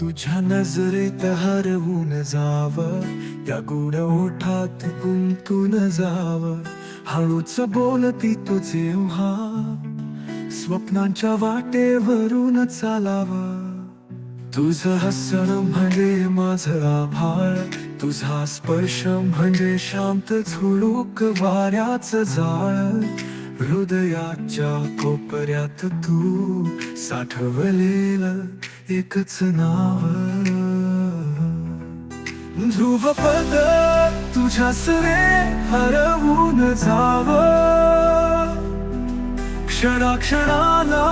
तुझ्या नजरेत हरवून जाव. या गुण ओठात गुंतून जाव. हळूच बोलती तुझे उहा स्वप्नांच्या वाटेवरून चालाव. तुझं हसण म्हणजे माझं आभाळ. तुझा स्पर्श म्हणजे शांत झुळूक वाऱ्याच जाळ. हृदयाच्या कोपऱ्यात तू साठवलेलं एकच नाव. ध्रुवपद तुझ्या सरे हरवून जाव. क्षणाक्षणाला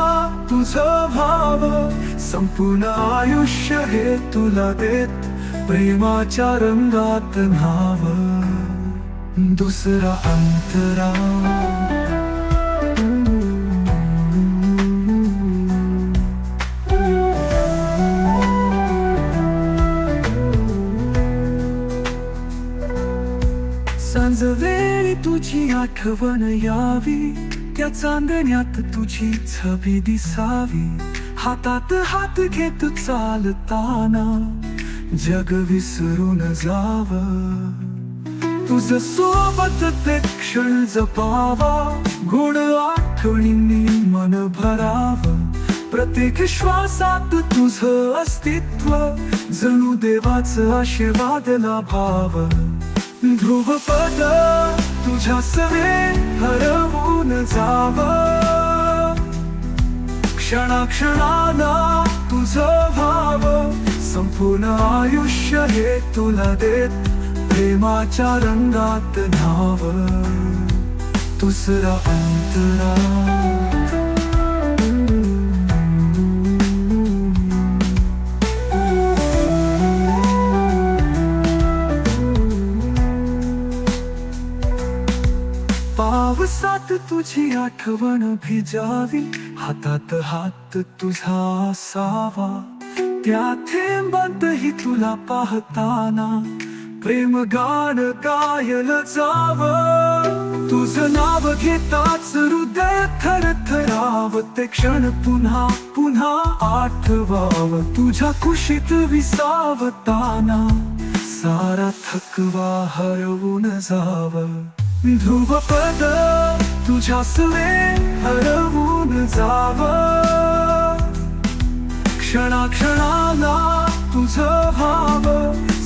तुझ भाव संपूर्ण आयुष्य हे तुला देत प्रेमाच्या रंगात नाव दुसरा अंतरा तुझी आठवण यावी. त्या चांदण्यात तुझी छबी दिसावी. हातात हात घेत चालताना जग विसरून जाव. तुझ सोबत ते क्षण जपावा. गुण आठवणींनी मन भराव. प्रत्येक श्वासात तुझ अस्तित्व जणू देवाच आशीर्वाद लाभाव. ध्रुवपद तुझ्या सवे हरवून जाव. क्षणाक्षणाला तुझं भाव संपूर्ण आयुष्य हे तुला देत प्रेमाच्या रंगात धाव दुसरा अंतरा. पावसात तुझी आठवण भिजावी. हातात हात तुझा असावा. त्या थेंबातही तुला पाहताना प्रेम गाण गायल जाव. तुझं नाव घेताच हृदय थरथराव ते क्षण पुन्हा पुन्हा आठवाव. तुझ्या कुशीत विसावताना सारा थकवा हरवून जाव. ध्रुवपद तुझ्या सवे हरवून जाव. क्षणाक्षणाला तुझं भाव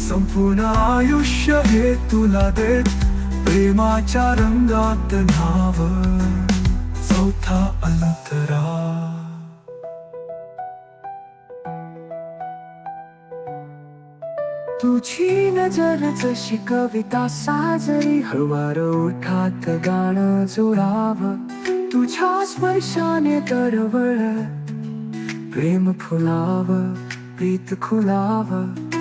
संपूर्ण आयुष्य हे तुला देत प्रेमाच्या रंगात नाव चौथा अंतरा तुझी नजर जशी कविता साजरी हळवार उठात गाणं जोडाव तुझ्या स्पर्शाने दरवळ प्रेम फुलाव प्रीत खुलाव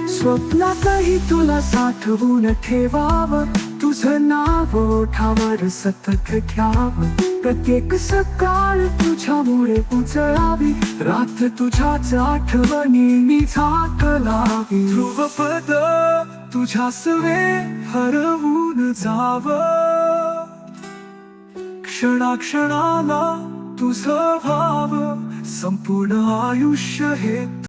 स्वप्नातही तुला साठवून ठेवाव तुझं नाव ओठावर सतत घ्याव प्रत्येक सकाळ तुझ्यामुळे उजळावी रात तुझ्याच आठवणी झाक मला ध्रुव पद तुझ्या सवे हरवून जाव. क्षणाक्षणाला तुझं भाव संपूर्ण आयुष्य हे